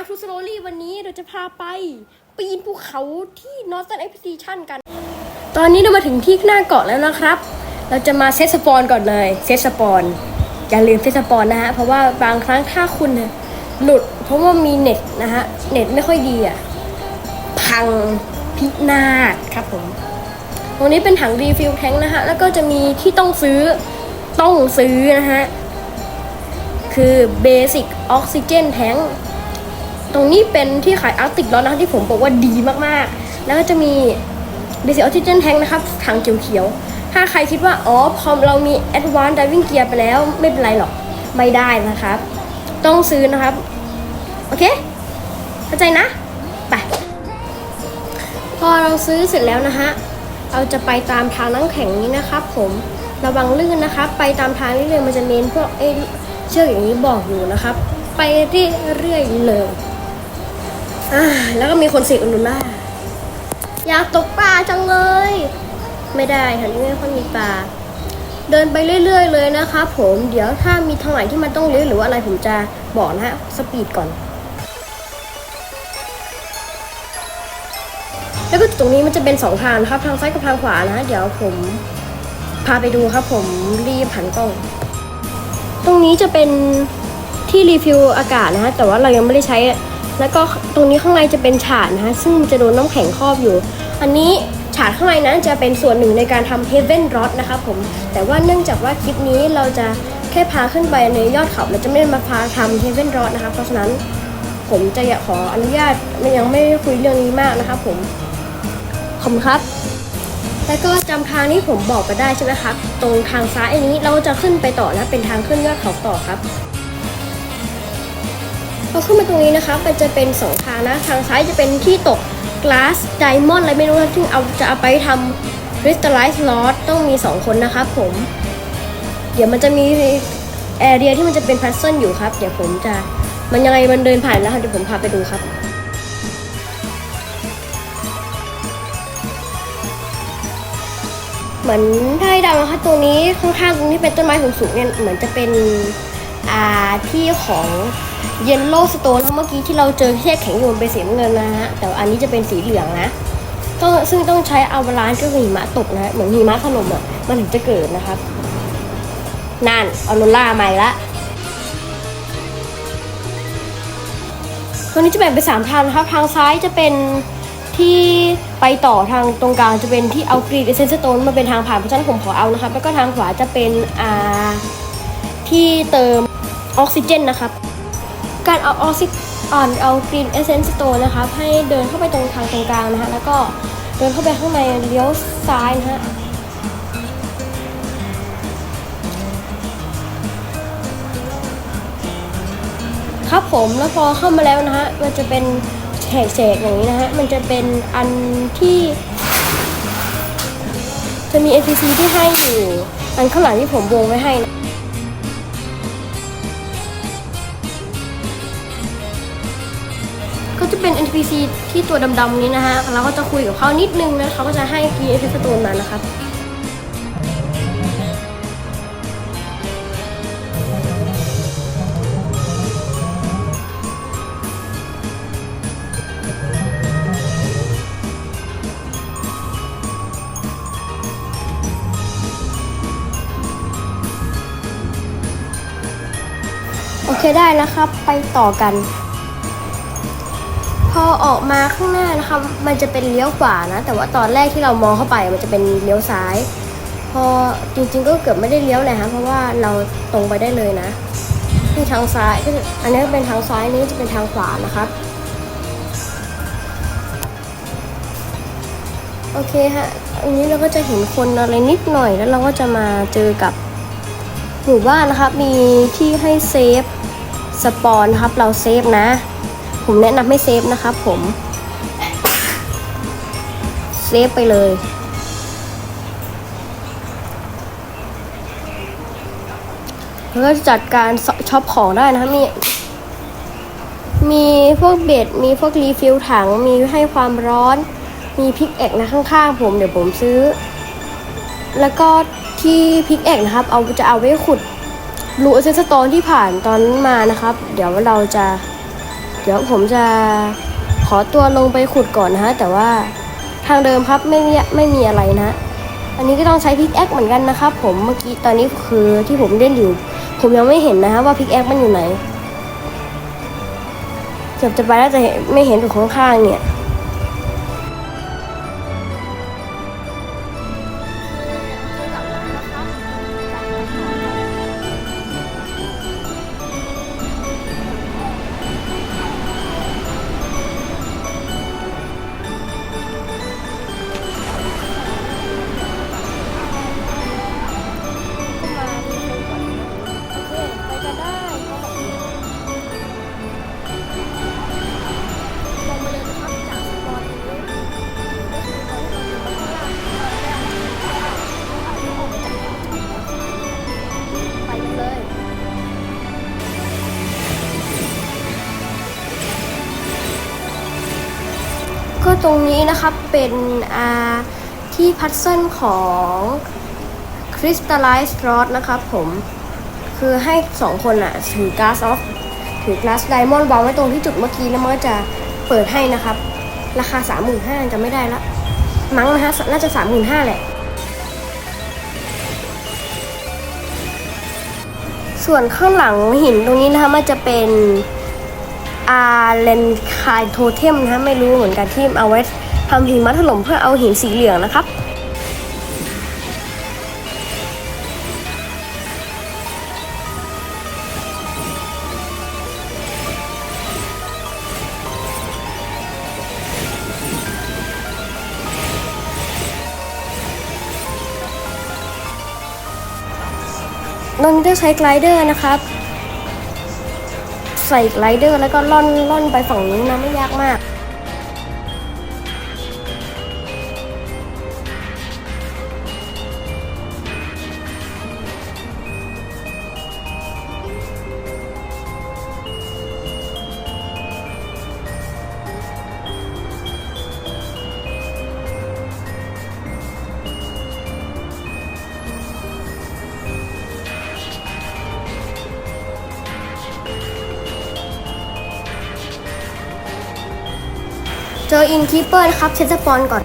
How to Slowly วันนี้เราจะพาไป ปีนภูเขาที่ Northern Expedition กัน ตอนนี้เรามาถึงที่หน้าเกาะแล้วนะครับ เราจะมาเซตสปอนก่อนเลยเซตสปอนอย่าลืมเซตสปอนนะฮะ เพราะว่าบางครั้งถ้าคุณหลุด เพราะว่ามีเน็ตนะฮะ เน็ตไม่ค่อยดีอะ พังพินาศครับผม ตรงนี้เป็นถังรีฟิลแทงนะฮะ แล้วก็จะมีที่ต้องซื้อต้องซื้อนะฮะ คือ Basic Oxygen Tank ตรงนี้เป็นที่ขายอาร์ติกร้อนนะคะที่ผมบอกว่าดีมากๆ แล้วก็จะมี Basic Oxygen Tank นะครับถังเขียวๆถ้าใครคิดว่า อ๋อพอเรามี Advanced Diving Gear ไปแล้วไม่เป็นไรหรอก ไม่ได้นะครับ ต้องซื้อนะครับ โอเค เข้าใจนะ ไป พอเราซื้อเสร็จแล้วนะฮะเราจะไปตามทางน้ำแข็งนี้นะครับผมระวังลื่นนะครับ ไปตามทางเรื่อยๆมันจะเน้นพวกเอเชือกอย่างนี้บอกอยู่นะครับ ไปเรื่อยๆเลย อ่าแล้วก็มีคนเสกอุนุล่าอยากตกปลาจังเลย ไม่ได้ค่ะนี่ไม่ค่อยมีปลา เดินไปเรื่อย ๆ เลยนะครับผมเดี๋ยวถ้ามีทางไหนที่มันต้องเลี้ยวหรือว่าอะไรผมจะบอกนะฮะสปีดก่อน แล้วก็ตรงนี้มันจะเป็นสองทางครับทางซ้ายกับทางขวานะ เดี๋ยวผมพาไปดูครับผมรีบหันกล้อง ตรงนี้จะเป็นที่รีฟิลอากาศนะฮะแต่ว่าเรายังไม่ได้ใช้ แล้วก็ตรงนี้ข้างในจะเป็นฉาดนะฮะซึ่งจะโดนน้ำแข็งครอบอยู่ อันนี้ฉาดข้างในนั้นจะเป็นส่วนหนึ่งในการทำ Heaven Rod นะครับผม แต่ว่าเนื่องจากว่าคลิปนี้เราจะแค่พาขึ้นไปในยอดเขาเราจะไม่ได้มาพาทำ Heaven Rod นะครับเพราะฉะนั้นผมจะอยากขออนุญาตยังไม่ได้คุยเรื่องนี้มากนะครับผมขอบคุณครับ แล้วก็จำทางที่ผมบอกไปได้ใช่ไหมครับ ตรงทางซ้ายอันนี้เราจะขึ้นไปต่อนะเป็นทางขึ้นยอดเขาต่อครับ พอขึ้นมาตรงนี้นะครับมันจะเป็นสองทางนะ ทางซ้ายจะเป็นที่ตก glass diamond อะไรไม่รู้นะซึ่งเอาจะเอาไปทำ crystallize rod ต้องมี 2 คนนะครับผม เดี๋ยวมันจะมีแอเรียที่มันจะเป็น puzzle อยู่ครับ เดี๋ยวผมจะมันยังไงมันเดินผ่านแล้วครับเดี๋ยวผมพาไปดูครับเหมือนถ้าให้เดานะคะตรงนี้ข้างๆตรงที่เป็นต้นไม้สูงๆเนี่ยเหมือนจะเป็น อ่าที่ของเยนโลสโตนเมื่อกี้ที่เราเจอแช่แข็งอยู่บนเป็นสีน้ำเงินนะฮะแต่อันนี้จะเป็นสีเหลืองนะต้องซึ่งต้องใช้อาวาลานก็คือหิมะตกนะเหมือนหิมะถล่มอะมันถึงจะเกิดนะครับนั่นออโรล่าใหม่ละตรงนี้จะแบ่งเป็นสามทางนะครับ ทางซ้ายจะเป็นที่ไปต่อทางตรงกลางจะเป็นที่เอากรีดเอเซนสโตนมาเป็นทางผ่านเพราะฉะนั้นผมขอเอานะครับ แล้วก็ทางขวาจะเป็นอ่าที่เติม ออกซิเจนนะครับ การเอาออกซิอ่อนเอากรีนเอเซนสโตนนะครับให้เดินเข้าไปตรงทางตรงกลางนะฮะแล้วก็เดินเข้าไปข้างในเลี้ยวซ้ายนะฮะครับผมแล้วพอเข้ามาแล้วนะฮะมันจะเป็นแฉกๆอย่างนี้นะฮะมันจะเป็นอันที่ จะมี NPC ที่ให้อยู่ อันข้างหลังที่ผมวงไว้ให้นะ ก็จะเป็น NPC ที่ตัวดำๆนี้นะฮะเราก็จะคุยกับเขานิดนึงนะเขาก็จะให้กีเอฟสโตนมานะครับโอเคได้แล้วครับ ไปต่อกัน พอออกมาข้างหน้านะคะ มันจะเป็นเลี้ยวขวานะ แต่ว่าตอนแรกที่เรามองเข้าไปมันจะเป็นเลี้ยวซ้าย พอจริงๆก็เกือบไม่ได้เลี้ยวเลยฮะเพราะว่าเราตรงไปได้เลยนะที่ทางซ้ายก็จะอันนี้เป็นทางซ้ายนี้จะเป็นทางขวานะครับโอเคฮะอันนี้เราก็จะเห็นคนอะไรนิดหน่อยแล้วเราก็จะมาเจอกับหมู่บ้านนะครับ มีที่ให้เซฟสปอนครับ เราเซฟนะ ผมแนะนำให้เซฟนะครับผม เซฟไปเลย แล้วก็จัดการช็อปของได้นะครับมีมีพวกเบ็ด มีพวกรีฟิลถัง มีให้ความร้อน มีพิกแอกนะข้างๆ ผมเดี๋ยวผมซื้อ แล้วก็ที่พิกแอกนะครับ เอาจะเอาไว้ขุดรูเซนสโตนที่ผ่านตอนนั้นมานะครับ เดี๋ยวเราจะ เดี๋ยวผมจะขอตัวลงไปขุดก่อนนะฮะ แต่ว่าทางเดิมครับไม่มีไม่มีอะไรนะ อันนี้ก็ต้องใช้พิกแอคเหมือนกันนะครับผมเมื่อกี้ตอนนี้คือที่ผมเล่นอยู่ ผมยังไม่เห็นนะฮะว่าพิกแอคมันอยู่ไหน เกือบจะไปแล้วแต่ไม่เห็นอยู่ข้างๆเนี่ย ตรงนี้นะครับเป็นอ่าที่พัซเซิลของ Crystallized Rod นะครับผมคือให้สองคนอะถือ Glass of ถือ Glass Diamond วางไว้ตรงที่จุดเมื่อกี้แล้วมันก็จะเปิดให้นะครับ ราคา 35,000จะไม่ได้ละมั้งนะฮะน่าจะ 35,000แหละ ส่วนข้างหลังหินตรงนี้นะคะมันจะเป็น อาเลนคายโทเทมนะไม่รู้เหมือนกันที่เอาไว้ทำหินมัถล่มเพื่อเอาหินสีเหลืองนะครับนนจะใช้ไกลเดอร์นะครับ ใส่ไลเดอร์แล้วก็ล่อนล่อนไปฝั่งนู้นนะไม่ยากมาก เจออินคีเปอร์นะครับเช็ดสปอนก่อน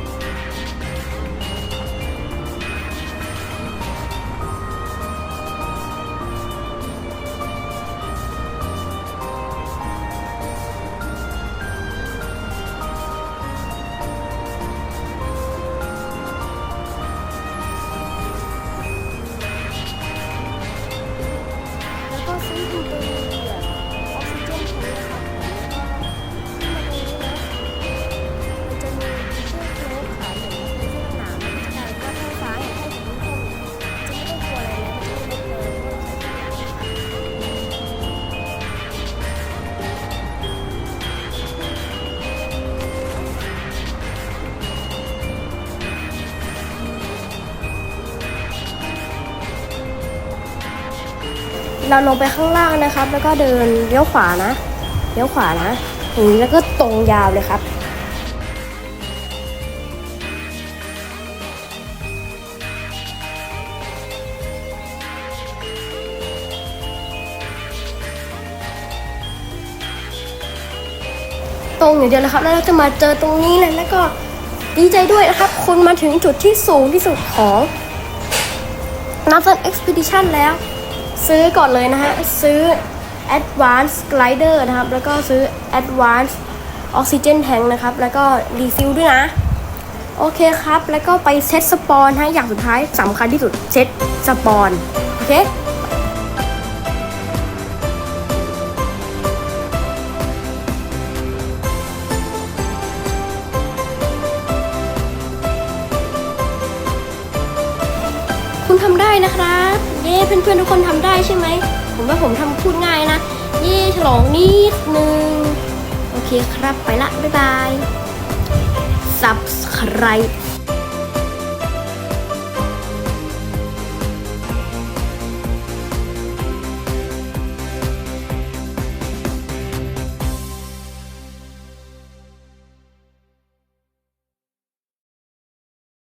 เราลงไปข้างล่างนะครับ แล้วก็เดินเลี้ยวขวานะเลี้ยวขวานะอย่างนี้แล้วก็ตรงยาวเลยครับตรงอย่างเดียวเลยครับ แล้วเราจะมาเจอตรงนี้เลยแล้วก็ดีใจด้วยนะครับ คุณมาถึงจุดที่สูงที่สุดของ n a t h a n Expedition แล้ว ซื้อก่อนเลยนะฮะ ซื้อ Advanced Glider นะครับ แล้วก็ซื้อ Advanced Oxygen Tank นะครับ แล้วก็ Refill ด้วยนะ โอเคครับ แล้วก็ไปเซตสปอนฮะ อย่างสุดท้ายสำคัญที่สุดเซตสปอน โอเคคุณทำได้นะครับ เย้เพื่อนๆทุกคนทำได้ใช่ไหม ผมว่าผมทำพูดง่ายนะ เย้ฉลองนิดนึง โอเคครับไปละ บ๊ายบาย subscribe